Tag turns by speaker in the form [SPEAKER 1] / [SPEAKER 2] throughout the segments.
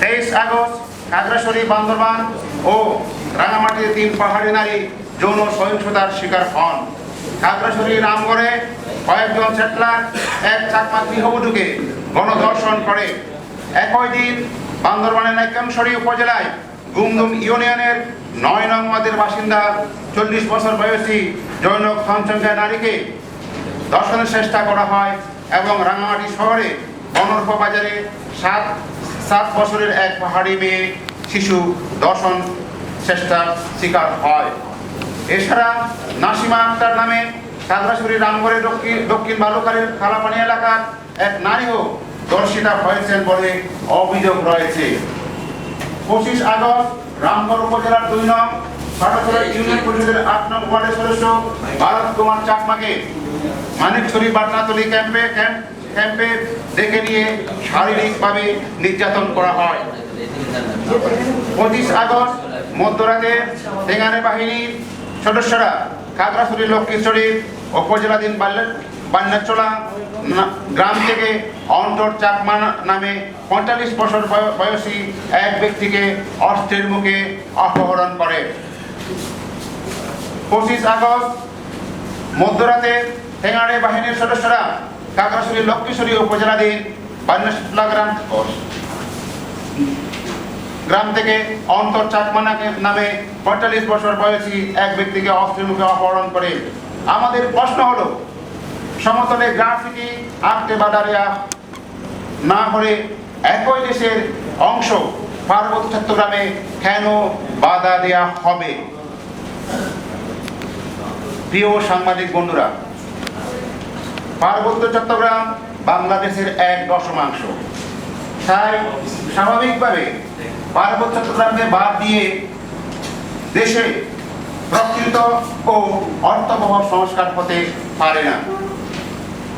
[SPEAKER 1] তেইশ আগস্ট খাগড়াছড়ি বান্দরবান ও রাঙামাটির তিন পাহাড়ি নারী যৌন সহিংসতার শিকার হন। খাগড়াছড়ি রামগড়ে কয়েকজন সেটলার এক চাকমা গৃহবধূকে গণধর্ষণ করে। একই দিন বান্দরবানের নাইকামছড়ি উপজেলায় গুমদুম ইউনিয়নের নয় নং ওয়ার্ডের বাসিন্দা চল্লিশ বছর বয়সী জৈনক সঞ্চঙ্গা নারীকে দর্শনের চেষ্টা করা হয় এবং রাঙামাটি শহরে বনর্ফ বাজারে সাত সাত বছরের এক পাহাড়ি মেয়ে, শিশু, দর্শন চেষ্টার শিকার হয়। এছাড়া নাসিমা আক্তার নামে খাগড়াছড়ি রামগড়ের দক্ষিণ দক্ষিণ বালুকারের খালাপানি এলাকার এক নারীও দর্শিতা হয়েছেন বলে অভিযোগ রয়েছে। পঁচিশ আগস্ট রামগড় উপজেলার দুই নং ফাটাছড়া ইউনিয়ন পরিষদের আট নং ওয়ার্ডের সদস্য ভারত কুমার চাকমাকে মানিকছড়ি বাটনাতলি ক্যাম্পে ক্যাম্প ক্যাম্পে ডেকে নিয়ে শারীরিকভাবে নির্যাতন করা হয়। পঁচিশ আগস্ট, মধ্যরাতে টেঙ্গানে বাহিনীর সদস্যরা খাগড়াছড়ি লক্ষ্মীছড়ি উপজেলাধীন বান্যাচলা গ্রাম থেকে অন্তর চাকমা নামে পঁয়তাল্লিশ বছর বয়- বয়সী এক ব্যক্তিকে অস্ত্রের মুখে অপহরণ করে। পঁচিশ আগস্ট, মধ্যরাতে টেঙ্গাড়ে বাহিনীর সদস্যরা কাকড়াছড়ি লক্ষ্মীশ্বরী উপজেলাধীন বান্যাশলা গ্রাম থেকে অন্তর চাকমানাকে নামে পঁয়তাল্লিশ বছর বয়সী এক ব্যক্তিকে অস্ত্রের মুখে অপহরণ করে। আমাদের প্রশ্ন হলো, সমতলে গ্রাফিটি আঁকতে বাধা না হলে একই দেশের অংশ পার্বত্য চট্টগ্রামে কেন বাধা দেওয়া হবে? প্রিয় সাংবাদিক বন্ধুরা পার্বত্য চট্টগ্রাম বাংলাদেশের এক দশমাংশ। তাই স্বাভাবিকভাবে পার্বত্য চট্টগ্রামকে বাদ দিয়ে দেশে প্রকৃত ও অর্থবহ সংস্কার হতে পারে না।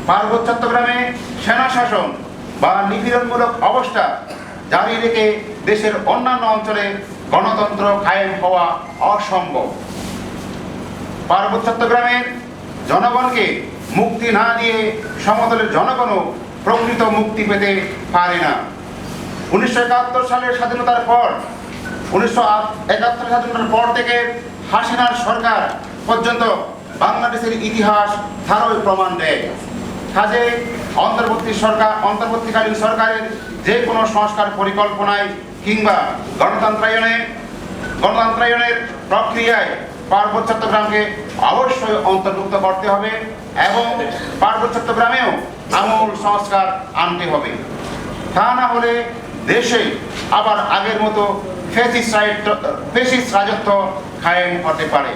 [SPEAKER 1] পার্বত্য চট্টগ্রামে সেনা শাসন বা নিপীড়নমূলক অবস্থা জারি রেখে দেশের অন্যান্য অঞ্চলে গণতন্ত্র কায়েম হওয়া অসম্ভব। পার্বত্য চট্টগ্রামের জনগণকে মুক্তি না দিয়ে সমতলের জনগণও প্রকৃত মুক্তি পেতে পারে না। উনিশশো একাত্তর সালের স্বাধীনতার পর, উনিশশো একাত্তর স্বাধীনতার পর থেকে হাসিনার সরকার পর্যন্ত বাংলাদেশের ইতিহাস ধারই প্রমাণ দেয়। কাজে অন্তর্বর্তী সরকার, অন্তর্বর্তীকালীন সরকারের যে কোনো সংস্কার পরিকল্পনায় কিংবা গণতন্ত্রায়নে, গণতন্ত্রায়নের প্রক্রিয়ায় পার্বত্য চট্টগ্রামকে অবশ্যই অন্তর্ভুক্ত করতে হবে এবং পার্বত্য চট্টগ্রামেও আমূল সংস্কার আনতে হবে। তা না হলে দেশে আবার আগের মতো ফেসিস ফেসিস রাজত্ব কায়েম হতে পারে।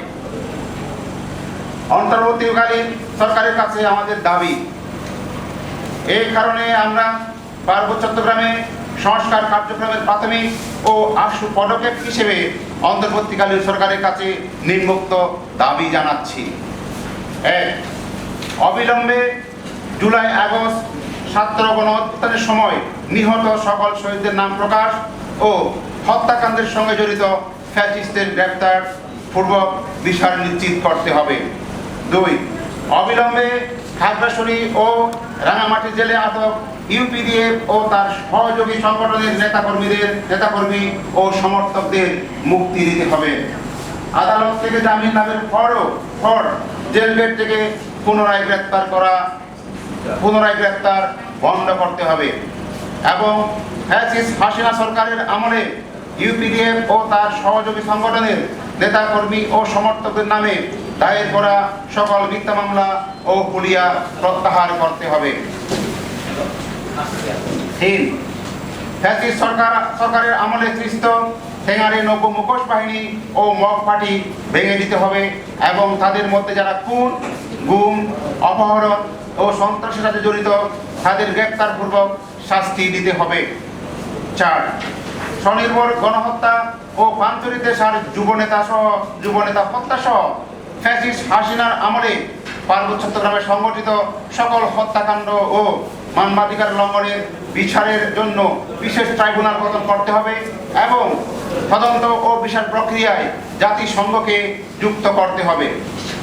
[SPEAKER 1] অন্তর্বর্তীকালীন সরকারের কাছে আমাদের দাবি, এই কারণে আমরা পার্বত্য চট্টগ্রামে সংস্কার কার্যক্রমের প্রাথমিক ও আশু পদক্ষেপ হিসেবে অন্তর্বর্তীকালীন সরকারের কাছে নিম্নোক্ত দাবি জানাচ্ছি। এক, অবিলম্বে জুলাই, আগস্ট ছাত্র গণহত্যার সময় নিহত সকল শহীদদের নাম প্রকাশ ও হত্যাকাণ্ডের সঙ্গে জড়িত ফ্যাসিস্টের গ্রেপ্তার পূর্বক বিচার নিশ্চিত করতে হবে। দুই, অবিলম্বে খাগড়াছড়ি ও রাঙামাটি জেলে আটক ইউপিডিএফ ও তার সহযোগী সংগঠনের নেতাকর্মীদের, নেতাকর্মী ও সমর্থকদের মুক্তি দিতে হবে। আদালত থেকে জামিন লাভের পরও পর জেল গেট থেকে পুনরায় গ্রেপ্তার করা, পুনরায় গ্রেপ্তার বন্ধ করতে হবে। এবং ফ্যাসিস হাসিনা সরকারের আমলে ইউপিডিএফ ও তার সহযোগী সংগঠনের নেতাকর্মী ও সমর্থকদের নামে দায়ের করা সকল মিথ্যা মামলা ও পুলিয়া প্রত্যাহার করতে হবে। তিন, ফ্যাসিস সরকার, সরকারের আমলে সৃষ্ট ঠেঙারি নব্য মুখোশ বাহিনী ও মগ পার্টি ভেঙে দিতে হবে এবং তাদের মধ্যে যারা খুন, গুম, অপহরণ ও সন্ত্রাসের সাথে জড়িত, তাদের গ্রেপ্তারপূর্বক শাস্তি দিতে হবে। চার, স্বনির্ভর গণহত্যা ও পাঞ্চরিতে সার যুবনেতা সহ, যুবনেতা হত্যা সহ ফ্যাসিস্ট হাসিনার আমলে পার্বত্য চট্টগ্রামে সংগঠিত সকল হত্যাকাণ্ড ও মানবাধিকার লঙ্ঘনের বিচারের জন্য বিশেষ ট্রাইব্যুনাল গঠন করতে হবে এবং তদন্ত ও বিচার প্রক্রিয়ায় জাতিসংঘকে যুক্ত করতে হবে।